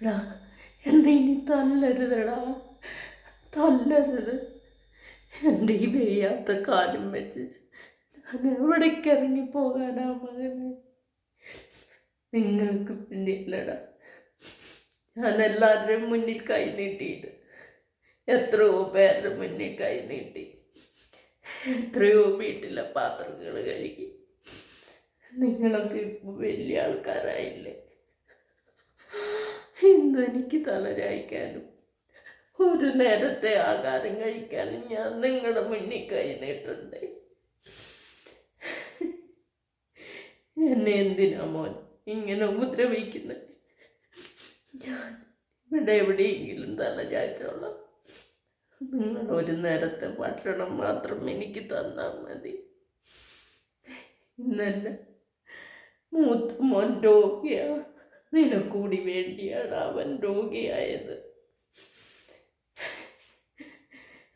എടാ എന്നെ ഇനി തല്ലരുതെടാ തല്ലരുത്. എന്റെ ഈ വെയ്യാത്ത കാലം വെച്ച് ഞാൻ എവിടേക്ക് ഇറങ്ങി പോകാനാ മകനെ? നിങ്ങൾക്ക് പിന്നില്ലടാ. ഞാൻ എല്ലാവരുടെയും മുന്നിൽ കൈ നീട്ടിയത് എത്രയോ പേരുടെ മുന്നിൽ കൈ നീട്ടി എത്രയോ വീട്ടിലെ പാത്രങ്ങൾ കഴുകി. നിങ്ങളൊക്കെ ഇപ്പോൾ വലിയ ആൾക്കാരായില്ലേ? ഇന്ന് തളരായിക്കാനും ഒരു നേരത്തെ ആഹാരം കഴിക്കാനും ഞാൻ നിങ്ങളുടെ മുന്നിൽ കഴിഞ്ഞിട്ടുണ്ട് എന്നെ എന്തിനാ മോൻ ഇങ്ങനെ ഉപദ്രവിക്കുന്നത് ഞാൻ ഇവിടെ എവിടെയെങ്കിലും തല ചാച്ചോളാം നിങ്ങൾ ഒരു നേരത്തെ ഭക്ഷണം മാത്രം എനിക്ക് തന്നാൽ മതി. ഇന്നല്ല മൂത്ത മോൻ രോഗിയാ. നിനക്കൂടി വേണ്ടിയാണ് അവൻ രോഗിയായത്.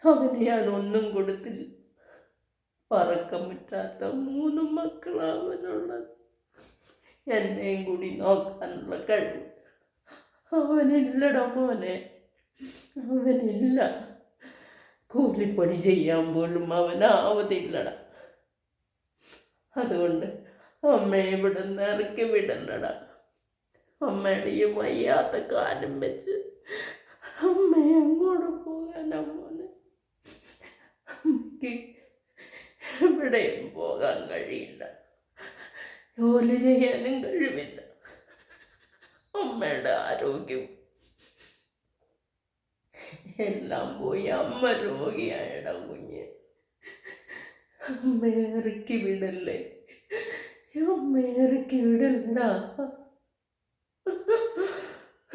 അവന് ഞാൻ ഒന്നും കൊടുത്തില്ല. പറക്കം പറ്റാത്ത മൂന്ന് മക്കളാണ് അവനുള്ളത്. എന്നെയും കൂടി നോക്കാനുള്ള കഴിവ്. അവനില്ലടോ മോനെ. അവനില്ല. കൂലിപ്പണി ചെയ്യാൻ പോലും അവനാവതില്ലട. അതുകൊണ്ട് അമ്മയെ ഇവിടെ നിന്ന് ഇറക്കി വിടണ്ടട. അമ്മയുടെ ഈ വയ്യാത്ത കാലം വെച്ച് അമ്മയെ അങ്ങോട്ട് പോകാനാ മോനെ. അമ്മയ്ക്ക് എവിടെയും പോകാൻ കഴിയില്ല. ജോലി ചെയ്യാനും കഴിവില്ല. അമ്മയുടെ ആരോഗ്യം. എല്ലാം പോയി അമ്മ രോഗിയായട കുഞ്ഞ്. അമ്മയെ ഇറക്കി വിടല്ലേ? അമ്മയെ ഇറക്കി വിടല്ലടാ.